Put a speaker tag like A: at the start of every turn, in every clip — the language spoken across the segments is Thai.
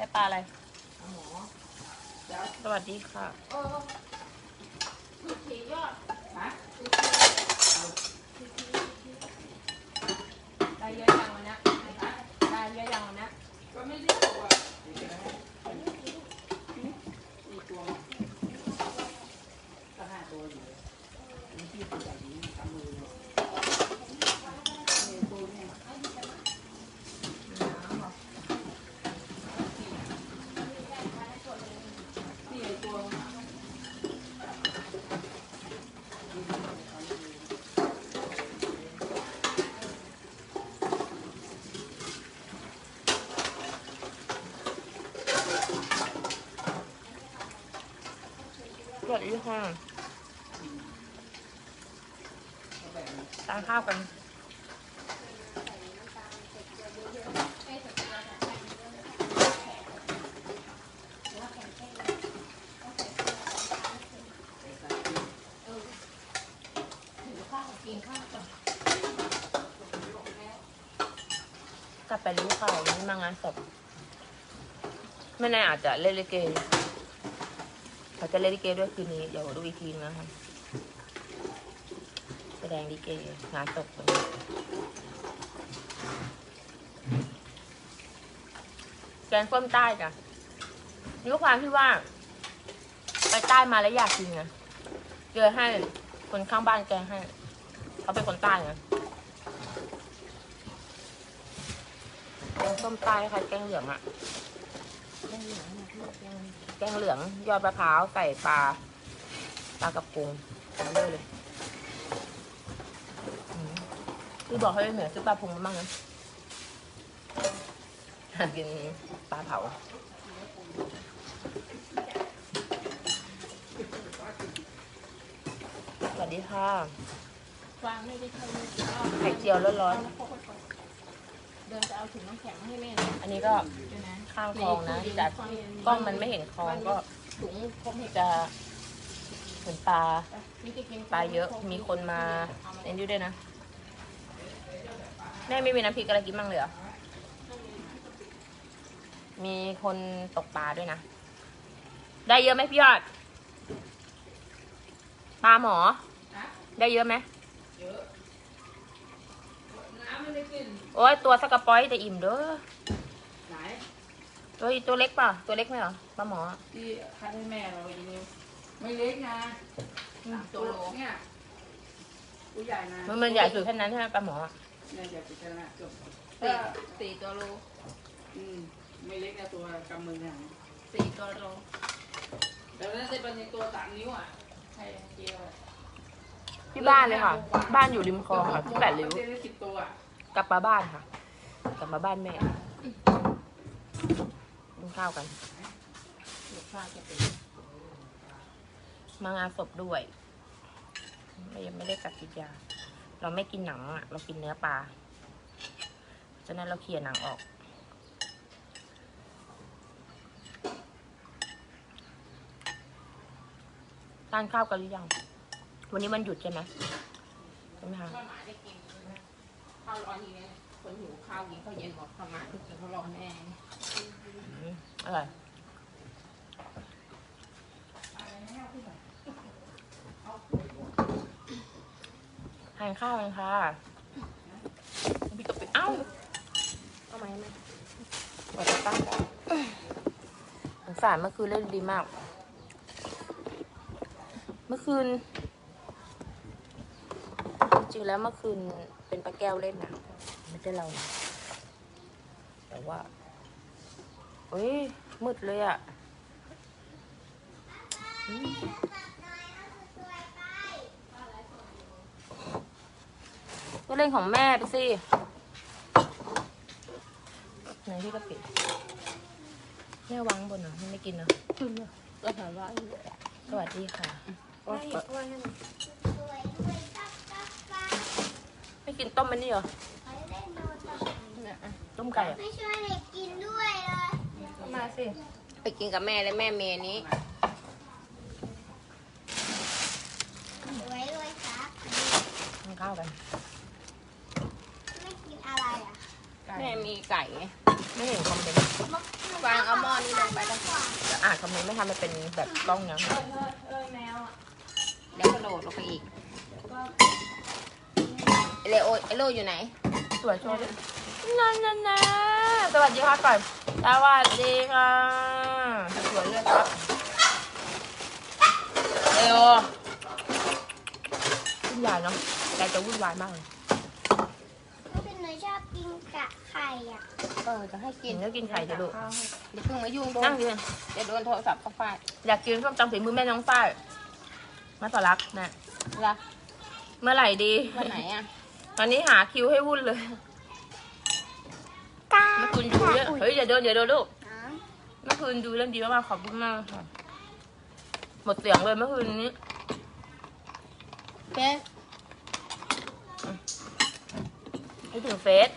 A: ได้ปลาอะไร
B: เดี๋ยว
A: สวัสดีค่ะ ได้เยอะยังวันนี้ได้เยอะยังวันนี้
B: ไม่ได้บอกว่าสี่ตัวก็ห้าตัวอยู่นี่ที่ตัวใหญ่นี้ทำมือเนี่ยเนี่ยตัวเนี่ยนี่ไอ้ตัว
A: สวัสดี ค่ะทานข้าวกันกลับไปรู้ข่าววันนี้มางานศพไม่แน่อาจจะเล่นลิเก เขาจะเล่นลิเกด้วยคืนนี้เดี๋ยวดูอีกทีนนะคะแสดงลิเกงานศพวันนี้แกงส้มใต้จ้ะนี่ก็ความที่ว่า ไปใต้มาแล้วอยากกินไงเจอให้คนข้างบ้านแกงให้ เขาเป็นคนใต้ไงแกงส้มใต้ค่ะแกงเหลืองอะแกงเหลืองอะ แกงเหลืองยอดมะพร้าวใส่ปลาปลากระพงทำเลยเลยอืมพี่บอกให้เหนือซื้อปลาพงมาบ้างนะอยากกินปลาเผาสวัสดีค่ะ
B: วางไม่ได้ใช้มือ
A: ไข่เจียวร้อน
B: เดินจะเอาถุงน้ำแข็งให้แม่
A: ๆอันนี้ก็
B: เดี๋ยวนะ
A: ข้างคลองนะจัดกล้องมันไม่เห็นคลองก็
B: ถุงครบเห็ด
A: จะเห็นปลา
B: นี่จะกิน
A: ปลาเยอะมีคนมาเล่นด้วยด้วยนะ แม่ไม่มีน้ำพริกอะไรกินบ้างเลยเหรอมีคนตกปลาด้วยนะ ได้เยอะไหมพี่ยอด ปลาหมอ
B: นะ
A: ได้เยอะไหม
B: เยอะน้ำไม่ได้ กิน
A: โอ้ยตัวสักกระป๋อยแต่อิ่มเด้อ
B: ไหน
A: ตัวตัวเล็กป่ะตัวเล็กไหมเหรอปลาหมอ
B: ที่คัดให้แม่เราอีนิวไม่เล็กนะสามตัวโลเนี่ยผู้ใหญ่นะ
A: มันมันใหญ่สุดแค่นั้นใช่ไหมปลาหมออะ
B: เนี่ยใหญ่สุดแล้วนะจบ
C: สี่สี่ตัวโล
B: อืมไม่เล็กนะตัวกำมือเนี่ย
C: สี่ตัวโล
B: แต่นั่นจะเป็นตัวสามนิ้วอะใช่เจียวอะ
A: ที่บ้านเลยค่ะ บ้านอยู่ริมคลองค่ะที่แปดริ้ว
B: เได้สิบตัวอะ
A: กลับมาบ้านค่ะ กลับมาบ้านแม่กินข้าวกันมางานศพด้วยเรายังไม่ได้กัดกินยา เราไม่กินหนังอะ เรากินเนื้อปลาฉะนั้นเราเคลียร์หนังออก ทานข้าวกันหรือยัง วันนี้มันหยุดใช่ไหมใช่ไหมคะ
C: ข้าวหมาได้กินนะข้าร้อนทีนี้คนหิวข้าวกินข้าวเย็นหมดข้าวหมาที่กินข้ารอแม่
A: อืมอร่อยทานข้าวกันค่ะพี่กไปเอ้าเอาไหมไหมกว่าจะตั้งสงสารเมื่อคืนเล่นดีมาก เมื่อคืน จริงแล้วเมื่อคืน เป็นปลาแก้วเล่นนะไม่ใช่เรานะแต่ว่าเฮ้ยมืดเลยอะ่ะอืมก็เล่นของแม่ไปสิไหนพี่กะปิแม่วางบนเหรอไม่กินเหรอ
C: ก็ถามว่า
A: สวัสดีค่ะไม่ กินต้มมันนี่เหรอต้มไก่อะ
D: ไม่ช่วยเด็กกินด้วยเลย
A: มาสิ
C: ไปกินกับแม่และแม่เมย์นี้
D: ไว้ด้วยครับ
A: ทานข้าวกัน
D: ไม่กินอะไรอะ
A: ไก่
C: แม่มีไก่ไง
A: ไม่เห็นคอมเมนต์
C: วางอัลมอนด์
A: ทำไมไม่ทำมันเป็นแบบกล้องเนี้ย
C: เออเออเออแมวอะ
A: เดี๋ยวกระโดดลงไปอีก
C: ก็
A: เอเลโอเอโลอยู่ไหน สวยโชว์ดินั่นนั่นนะสวัสดีค่ะก่อนสวัสดีค่ะสวยเลยครับเอโอวุ่นวายเนาะแกจะวุ่นวายมากเลย
D: เป็นหนูชอบกินกะไข่อะ
A: เออจะให้กินแล้วกินไข่จะดู
C: ข้าวให้
A: เดี๋ยวเพิ่งมายุ่งนั่งดิเดี๋ยวโดนโทรศัพท์เข้าฟาดอยากกินส้มตำฝีมือแม่น้องฝ้ายมาสลักนะ
B: ละ
A: เมื่อไหร่ดี
B: วันไหนอะ
A: ตอนนี้หาคิวให้วุ่นเลย
D: กา
A: เมื่อคืนดูเยอะเฮ้ยอย่าเดินอย่าเดินลูก
D: อ๋อ
A: เมื่อคืนดูเล่นดีมากๆขอบคุณมากค่ะหมดเสียงเลยเมื่อคืนนี้
B: เฟส
A: คิดถึงเฟซ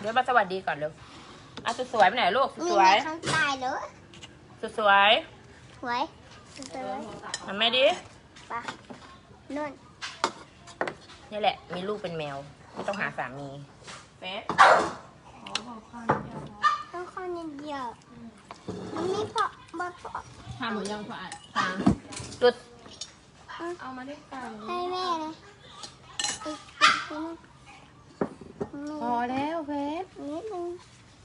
A: เดี๋ยวมาสวัสดีก่อนเร็วอะสุดสวยไปไหนลูกสุด
D: มี
A: สวย
D: แม่ข้างใต้เหรอ
A: สุดสวย
D: หวยสวย
A: ทำแม่ดิ
D: ปะนุ่น
A: นี่แหละ มีลูกเป็นแมว ไม่ต้องหาสามี
C: เฟส
D: ต้องข้อนิดเดียวมันไม่พอบ่พอ
B: ทำหรือยังฝ่าย
A: จุด
C: เอามาด้วยกัน
D: ให้แม่เลยอีกอีกนิดนึง
B: พอแล้วเฟส
D: นิดนึง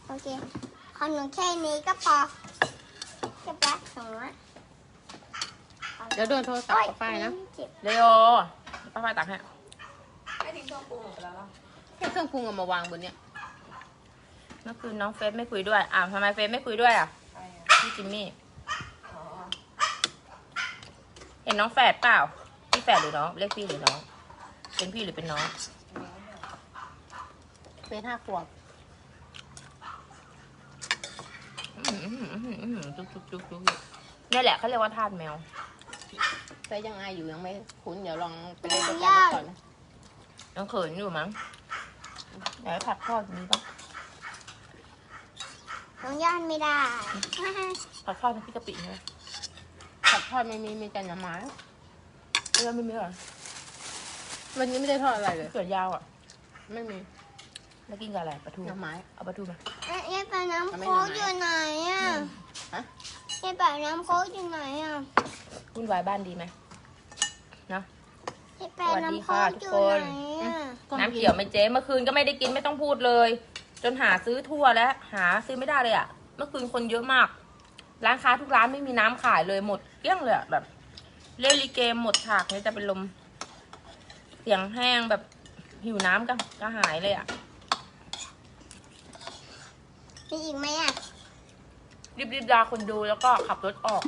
D: โอเคขนมแค่นี้ก็พอเก็บไว้สองร้อย
B: เดี๋ยวโดนโทรศัพท์เข้าไปนะ
D: เจ็บ
A: เร็วป้าป้าตักให้
C: ให้ แค่
B: เครื่องปรุงเอามาวางบนเนี้ย
A: เมื่อคืนน้องเฟซไม่คุยด้วยอ่าวทำไมเฟซไม่คุยด้วยอะ
C: ใครอะ
A: พี่จิมมี่
C: อ๋อ
A: เห็นน้องแฝดเปล่า พี่แฝดหรือน้องเรียกพี่หรือน้อง เป็นพี่หรือเป็นน้อง
B: เฟสห้าขวบ
A: อื้อหืออื้อหืออื้อหือจุ๊บจุ๊บจุ๊บจุ๊บนี่แหละเขาเรียกว่าทาสแมว
B: เฟสยังอายอยู่ยังไม่คุ้นเดี๋ยวลองไปเล่นด้วยกันก่อนนะ
A: ยังเขินอยู่มั้ง เดี๋ยวผัดทอดมีปะ
D: น้องย่านไม่ได้
A: ผัดทอดน้ำพริกกะปิใช่ไหม
B: ผัดทอดไม่มีมีแต่หน่อไม้
A: เออไม่มีเหรอ
B: วันนี้ไม่ได้ทอดอะไรเลย
A: เขือยาวอะ
B: ไม่มี
A: แล้วกินกับอะไรปลาทู
B: หน่อไม้
A: เอาปลาทูมา
D: เอ๊ะยายป่าน้ำ
B: ทำไม
D: โค้ก
B: หน่อไม้
D: อยู่ไหนอะ
B: ฮะ
D: ยายป่าน้ำโค้กอยู่ไหนอะ
A: วุ่นวายบ้านดีไหมเนาะ
D: ยายป่าน้ำโค้กอยู่
A: สวัส
D: ไหน
A: ดีค่ะ
D: อะ
B: ก็
A: น้ำเขียวไหม่เจ๊เมื่อคืนก็ไม่ได้กินไม่ต้องพูดเลย จนหาซื้อทั่วแล้ว หาซื้อไม่ได้เลยอะ่ะเมื่อคืนคนเยอะมาก ร้านค้าทุกร้านไม่มีน้ำขายเลยหมดเกลี้ยงเลยอะแบบเล่นลีเกมหมดฉากเนี่ยจะเป็นลม เสียงแห้งแบบหิวน้ำก็ก็หายเลยอะ่ะ
D: มีอีกไหมอะ
A: รีบๆลาคนดูแล้วก็ขับรถออก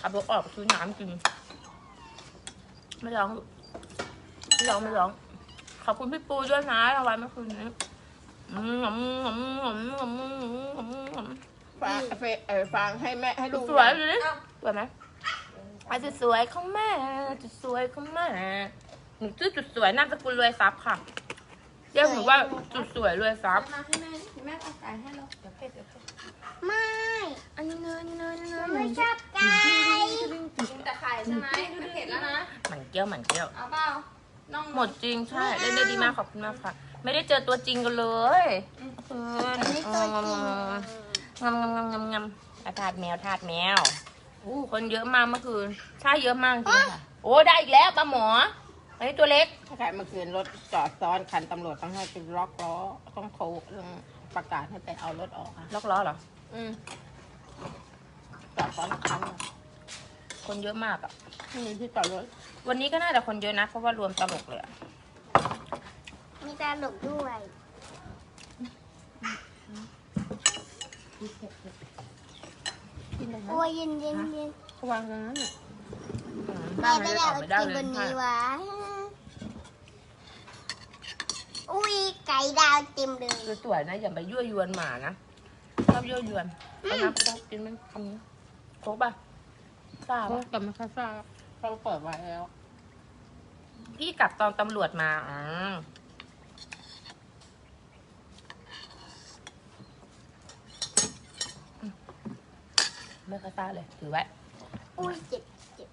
A: ขับรถออกซื้อน้ำกิน ไม่ร้องไม่ร้องไม่ร้อง ขอบคุณพี่ปูด้วยนะทวายเมื่อคืนนี้หอมหอมหอมหอมหอมหอมหอม
B: ฟางเออฟางให้แม่ให้ลูก
A: สวยดูดิสวยไหมจุดสวยของแม่จุดสวยของแม่หนูชื่อจุดสวยนามสกุลรวยทรัพย์ค่ะเรียกหนูว่าจุดสวยรวยทรัพย์
C: มาให้แม่แม่ตัดสายให้เรา
D: ไม่
A: อันนี้เนยเนยเนย
D: ไม่ชอบไก่
C: กินแต่ไข่ใช่ไหมเผ็ดแล้วนะ
A: มันเกี้ยวหมันเกี้ยว
C: เอาเปล่าน้อง
A: หมดจริงใช่เล่นได้ดีมากขอบคุณมากค่ะ ไม่ได้เจอตัวจริงกันเลยคืน
D: อันนี้ตัวจริง
A: งำงำงำงำงำอาทาดแมวทาดแมวอู้คนเยอะมากเมื่อคืนใช่เยอะมากจริงค่ะ โอ้ได้อีกแล้วปลาหมออันนี้ตัวเล็ก
B: ใครเมื่อคืนรถจอดซ้อนคันตำรวจต้องให้ไปล็อกล้อต้องโทรเรื่องประกาศให้ไปเอารถออกค่ะ
A: ล็อกล้อเหรอ
B: อืมจอดซ้อนคันอะ
A: คนเยอะมากอะ
B: ไม่มีที่จอดรถ
A: วันนี้ก็น่าจะคนเยอะนะเพราะว่ารวมตลกเลยอะ
D: มีตาหลกด้วย
B: กินได้ไหม
D: โอ้ยเย็นเย็นเย็น
B: เขาวางตรงนั้นน่ะ
D: แม่ไม่ได้เอา
A: ไม่ได้
D: กิน
A: เล
D: บ
A: ย
D: น
A: ใช่
D: นี้วะอุ้ยไก่ดาวเต็มเลย
A: สวยๆนะอย่าไปยั่วยวนหมานะชอบยั่วยวนเอาน้ำโค้กกินไหมคำนี้โค้กป่ะ ทราบ
B: เขา
A: ปะ
B: แต่ไม่ค่อยทราบเขาเปิดไว้แล้ว
A: พี่กลับตอนตำรวจมาอ๋อไม่ค่อยทราบเลยถือไว้
D: อุ้ยเจ็บเจ็บ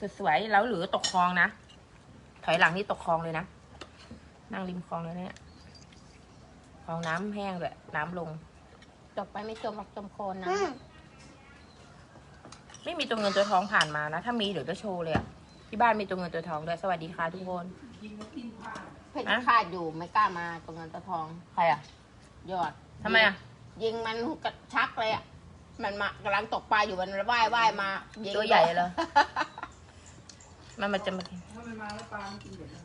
A: สุดสวยแล้วหรือตกคลองนะ ถอยหลังนี่ตกคลองเลยนะ นั่งริมคลองเลยเนี่ยคลองน้ำแห้งเลยน้ำลง
B: เฟ
C: จบไปไม่จมหรอกจมโคนนะ
D: อืม
A: ไม่มีตัวเงินตัวทองผ่านมานะ ถ้ามีเดี๋ยวจะโชว์เลยอะที่บ้านมีตัวเงินตัวทองด้วย สวัสดีค่ะทุกคน
C: เพชรคาดอยู่ไม่กล้ามาตรงเงินตะทอง
A: ใครอะ
C: ยอด
A: ทำไมอะ
C: ยิงมันกระชักเลยอะมันมากำลังตกปลาอยู่มันว่ายว่ายมายิง
A: ตัวใหญ่เลยมันมันจะมา
B: ถ้ามันมาแล้วปลามันกินเดี๋ยวนะ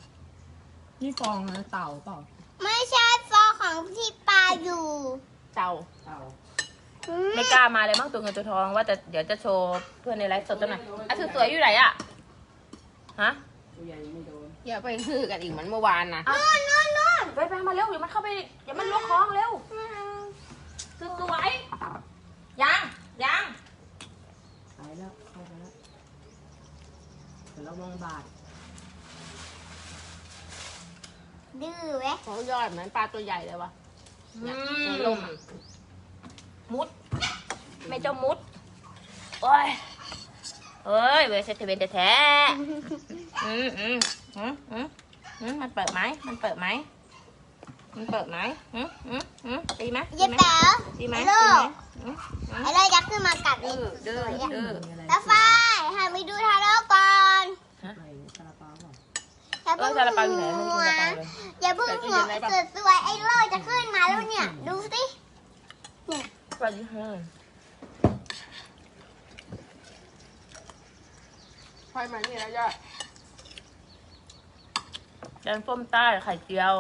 C: นี่ฟองนะเต่าเปล่า
D: ไม่ใช่ฟองของที่ปลาอยู่
C: เต่า
B: เต่า
D: อืม
A: ไม่กล้ามาเลยมั้งตัวเงินตัวทองว่าแต่เดี๋ยวจะโชว์เพื่อนในไลฟ์สดตัวหน่อยอะสวยๆอยู่ไหนอะฮะ
B: ตัวใหญ่ยังไม่โดน
C: อย่าไปฮือกันอีกเหมือนเมื่อวานนะ
A: นู่นนู่นนู่นไปไปมาเร็วเดี๋ยวมันเข้าไปเดี๋ยวมันลวกคลองเร็วสวยๆยังยัง
B: ตายแล้วเข้าไปแล้วแต่ระวังบาด
D: ดื้อเว้ย
C: เขายอดเหมือนปลาตัวใหญ่เลยวะเนี่ยในลมอะ
A: มุด ไม่เจ้ามุด โอ้ยเอ้ยเวสเทเวนแท้ๆอืมอืมอืมอืมอืมมันเปิดไหม มันเปิดไหม มันเปิดไหมอืมอืมอืมตีไหม
D: เย็บแป๋ว
A: ตีไหม
D: ไอ้
A: ตี
D: โล
A: ไหม
D: ก
A: อืม
D: ไอ้เลยยักษ์ขึ้นมากัดเล
A: ดื้
D: ย
A: อดื้อดื้อ
D: ตาฝ้ายให้ไปดูทาโร่ก่อน
B: อะไรซาลาเปาเปล่า
D: อย่า
A: เอ
D: เพิ่
A: องซาลาเปาอยู่ไหนไม่มีซาลาเปาเลย
D: อย่าเพิ่งหัวสุดสวยไอ้โลกจะขึ้นมาแล้วเนี่ย ดูสิ
A: ส วัสดีค่ะ
C: ค่อยมานี่แล้วยอด
A: แกงส้มใต้ไข่เจียว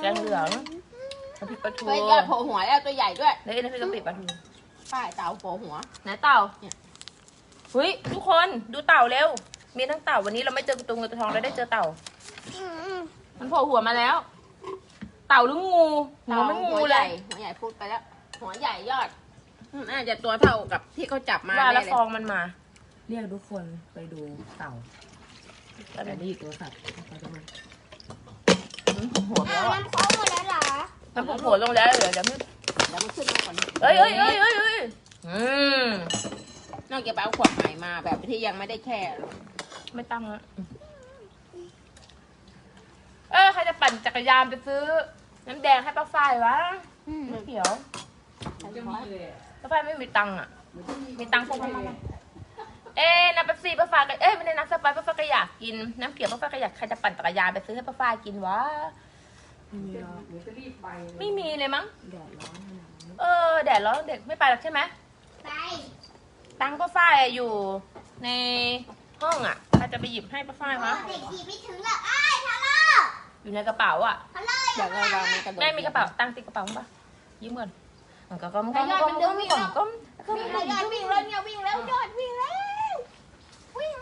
A: แกงเหลืองน้ำพริกปลาทู
C: เฮ้ยยอดโผล่หัวแล้วตัวใหญ่ด้วย
A: เฮ้ยน้ำพริกกะปิปลาทู
C: ป้ายเต่าโผล่หัว
A: ไหนเต่า
C: เนี่ย
A: เฮ้ยทุกคนดูเต่าเร็ว มีทั้งเต่าวันนี้เราไม่เจอตัวเงินตัวทองเราได้เจอเต่า
D: อืม
A: มันโผล่หัวมาแล้ว เต่าหรืองูหัวมันงู
C: หัว
A: เล
C: ใหญ่
A: ย
C: หัวใหญ่พูดไปแล้ว หัวใหญ่ยอดอืม น่าจะตัวเท่ากับที่เขาจับมา
A: ว่า
C: แน่
A: แล้ว
C: เลย
A: ฟองมันมา
B: เรียกทุกคนไปดูเต่า
A: แล้ว
B: แต่
A: มัน
B: นี่ตัวสัตว์ไปตรงนั้น
A: หัว
D: อ้า
A: แล้ว
D: ว
A: อะ
D: น้ำโค้งหมดแล้วเหรอ
A: มันโผล่หัวลงแล้วเดี๋ยวเดี๋ยวมัน
C: เดี๋ยวมันขึ้นมาก่อน
A: เอ้ยเอ้ยเอ้ยเอ้ยเอ้ยอืม
C: นอกจากไปเอาขวดใหม่มาแบบที่ยังไม่ได้แช่
A: ไม่ตั้งละเออใครจะปั่นจักรยานไปซื้อ น้ำแดงให้ป้าฝ้ายวะไม่เขียว
B: มันจะมีเลยอะ
A: ป้าฝ้ายไม่มีตังค์อะ
B: มันจะมี
A: มีตังค์พกมามาเอ๊ะน้ำเป๊ปซี่ป้าฝ้ายก็เอ้ยไม่ได้น้ำสไปร์ป้าฝ้ายก็อยากกิน น้ำเขียวป้าฝ้ายก็อยากใครจะปั่นจักรยานไปซื้อให้ป้าฝ้ายกินวะ
B: ไม่มีหรอกเดี๋ยวจะรีบไปเลย
A: ไม่มีเลยมั้ง
B: แดดร้อนขนาดนี้
A: เออ แดดร้อนเด็กไม่ไปหรอกใช่ไหม
D: ไป
A: ตังค์ป้าฝ้ายอยู่ในห้องอะใครจะไปหยิบให้ป้าฝ้ายวะ
D: เด็กขี่ไม่ถึงหรอกไอ้ายทาโร่
A: อยู่ในกระเป๋าอะ
D: ทาโร่
C: เดี๋ยวเราวางมันกระโดด
A: แม่มีกระเป๋าตังค์ติดกระเป๋าปะยืมก่อน มันก็ก้มก้มก้มก้มก้มก้มก้ม
C: วิ่งเลยยอดวิ่งเลยเนี่ยวิ่งแล้วยอดวิ่งแล้ว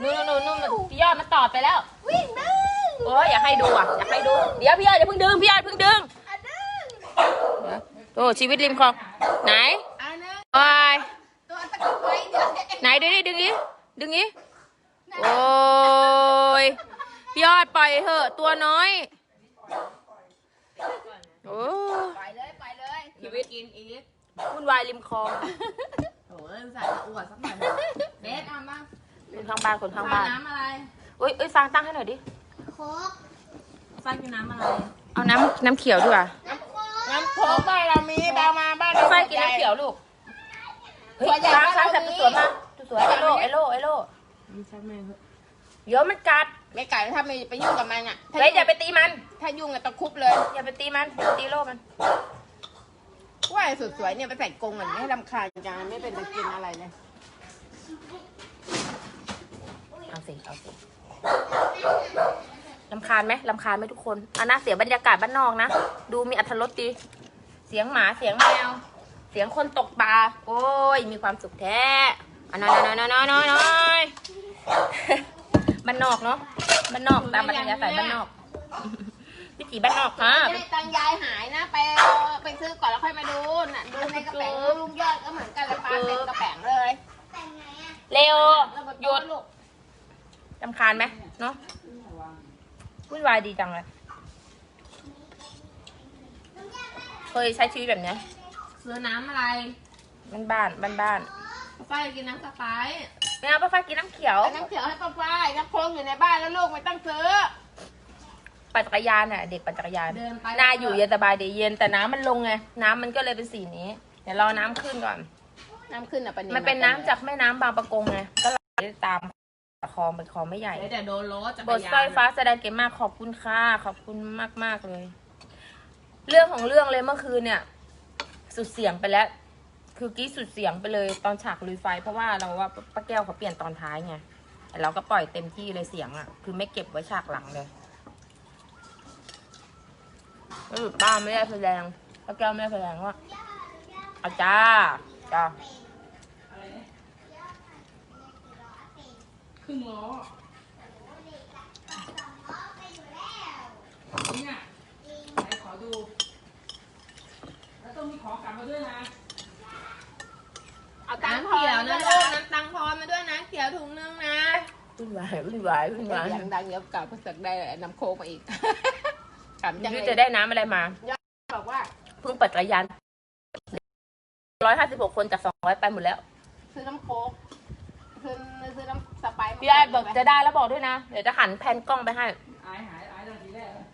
A: นู่นนู่นนู่นพี่ยอดมันตอดไปแล้ว
D: วิ่งดึง
A: โอ้ยอยากให้ดูอะอยากให้ดู เดี๋ยวพี่ยอดอย่าเพิ่งดึงพี่ยอดเพิ่งดึง
D: อะดึง
A: โอ้ชีวิตริมคลองไหน
C: อันนึง
A: โอ้ย
C: ตัวตะกุกไว้เดี๋ยว
A: ไหนดูดิดึงนี้ดึงนี้โอ้ยพี่ยอดปล่อยเถอะตัวน้อยโอ้
C: ไปเลยไปเลย
A: ชีวิต
C: กินอีก
A: วุ่นวายริมคลอง
B: โอ้ยใส่ตะอวดสักหน่อย
C: เบสเอามา
A: คนข้างบ้านคนข้างบ้าน
C: น้ำอะไร
A: เอ้ยเอ้ยฟังตั้งให้หน่อยดิ
D: โค้ก
B: ฟ้ากินน้ำอะไร
A: เอาน้ำน้ำเขียวดีกว่า
D: น้ำโค้ก
C: น้ำโค้กบ้านเรามีแบลมาบ้านเรา
A: ไฟกินน้ำเขียวลูกเฮ้ย
C: ตัวใหญ่
A: ช้างช้าง
C: บ้าน
A: จับ
C: เรา
A: ตัวสวย
C: มี
A: มาตัวสวยไอโลไอโลไอโล
B: มีชักแม่เหอะ
A: เดี๋ยวมันกัด
C: ไม่ไก่ถ้าไม่ไปยุ่งกับมันอะถ้า
A: เฮ้ยอย่าไปตีมัน
C: ถ้ายุ่งกับตะคุบเลย
A: อย่าไปตีมันอย่าไปตีโลมัน
C: ว่าสุดสวยเนี่ยไปใส่กรงเหมือนไม่ให้รำคาญจังไม่เป็นตะกินอะไรเลย
A: เอาสิเอาสิลำคาญไหมลำคาญไหมทุกคนอะนะเสียบรรยากาศบ้านนอกนะ ดูมีอัธรสดีเสียงหมาเสียงแมว เสียงคนตกปลาโอ้ย มีความสุขแท้อะน้อน้อยน้อยน้อยน้อยน้อยบ้านนอกเนาะบ้านนอกตามบรรยากาศบ้านนอก วิถีบ้านนอกค่ะ
C: ไม่ตังค์ยายหายนะ ไปไปซื้อก่อนแล้วค่อยมาดูน่ะดูในกระแป๋งลุงยอดก็เหมือนกันเลยปลาเต็มกระแป๋งเลย
D: แต่งไงอะ
A: เร็ว
C: แล้วก็
A: หยุด
C: ลูก
A: ลำคาญไหมเนาะวุ่นวายดีจังเลย เคยใช้ชีวิตแบบเนี้ย
C: ซื้อน้ำอะไร
A: บ้านบ้านบ้านบ้าน
C: ป้ากินน้ำสไปซ์
A: ๆไม่เอาป้าฟ้ากินน้ำเขียว
C: เอาน้ำเขียวให้ป้าฝ้ายน้ำโค้งอยู่ในบ้านแล้วลูกไม่ต้องซื้อ
A: ปั่นจักรยานอะ เด็กปั่นจักรยาน
C: เดินไป
A: น่าอยู่เย็นสบายดีเย็นแต่น้ำมันลงไงน้ำมันก็เลยเป็นสีนี้ เดี๋ยวรอน้ำขึ้นก่อน
C: น้ำขึ้นอะปะ
A: มันเป็นน้ำจากแม่น้ำบางประกงไงก็ไหลตามคลองเป็นคลองไม่ใหญ่
B: เดี๋ยวแต่โดนรถจัก
A: บ
B: ร
A: ท
B: ยาน
A: สร้อยฟ้าแสดงเก่งมากขอบคุณค่ะขอบคุณมากมาก ๆ เลย เรื่องของเรื่องเลยเมื่อคืนเนี่ย สุดเสียงไปแล้ว คือกี้สุดเสียงไปเลยตอนฉากลุยไฟ เพราะว่าเราว่าป้าแก้วเขาเปลี่ยนตอนท้ายไงแต่เราก็ปล่อยเต็มที่เลยเสียงอะ คือไม่เก็บไว้ฉากหลังเลย เออป้าไม่ได้แสดงป้าแก้วไม่ได้แสดงว่าเอาจ้าจ้า
B: อะไรนะครึ่งล้อเนี่ยไหนขอดู แล้วต้องมีของกลับมาด้วยนะ
C: เอาตังค์พอนะลูกน้ำตังค์พอมาด้วยนะเขียวถุงนึงนะ
A: วุ่นวายวุ่นวายวุ่นวาย
C: เสียงดังเดี๋ยวกลับมาสึกได้น้ำโค้กมาอีก กลับจัง
A: ยู
C: เลย
A: จะได้น้ำอะไรมา
C: บอกว่า
A: เพิ่งเปิดจักรยานร้อยห้าสิบหกคนจากสองร้อยไปหมดแล้ว
C: ซื้อน้ำโค้กซื้อซื้อน้ำสไปซ์มา
A: พี่ไอ้บอกจะได้แล้วบอกด้วยนะ เดี๋ยวจะหันแผนกล้องไปให้
B: อายหายอายตอนทีแรกนะ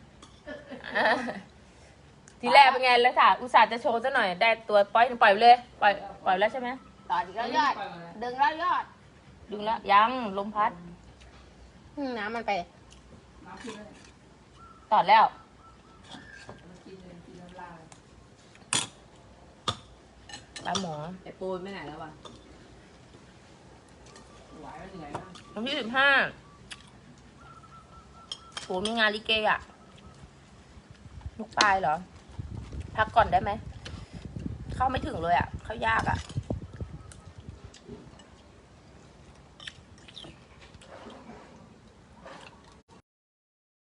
A: ทีแรกเป็นไงแล้วค่ะ อุตส่าห์จะโชว์ซะหน่อย ได้ตัวปล่อยปล่อยไปเลย ปล่อยปล่อยแล้วใช่ไหม
C: ต่อดีก็ยอดดึงแล้วยอด
A: ดึงแล้ว ยังลมพัด
C: อืมน้ำมันไป
B: น้ำขึ้นแล้ว
A: ตอดแล้ว
B: มันกินเลยกินน้ำลาย
A: ปลาหมอ
B: ไอ้ปูนไปไหนแล้ววะไหวมันเหนื่อยมาก
A: วันที่สิบห้าโหมีงานลิเกอะ ลูกปลายเหรอ พักก่อนได้ไหม เข้าไม่ถึงเลยอะ เข้ายากอะ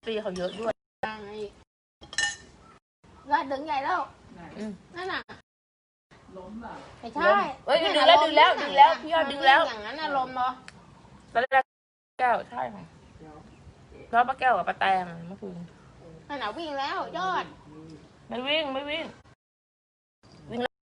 A: ปีเขาเยอะด้วย
C: ยังไงยอดดึงใหญ่แล้ว
B: ไหน
A: อืม
C: นั่นน่ะ
B: ล้มเปล่า
C: ไม่ใช่
A: เอ้ยดึงแล้วดึงแล้วดึงแล้วพี่ยอดดึงแล้ว
C: อย่างนั้นอารมณ์เนาะ
A: ตอนแรกแก้วใช่ค่ะ
B: เดี๋ยว
A: เพราะป้าแก้วกับป้าแตงเมื่อคืน
C: นั่นน่ะวิ่งแล้วยอด
A: ไม่วิ่งไม่วิ่ง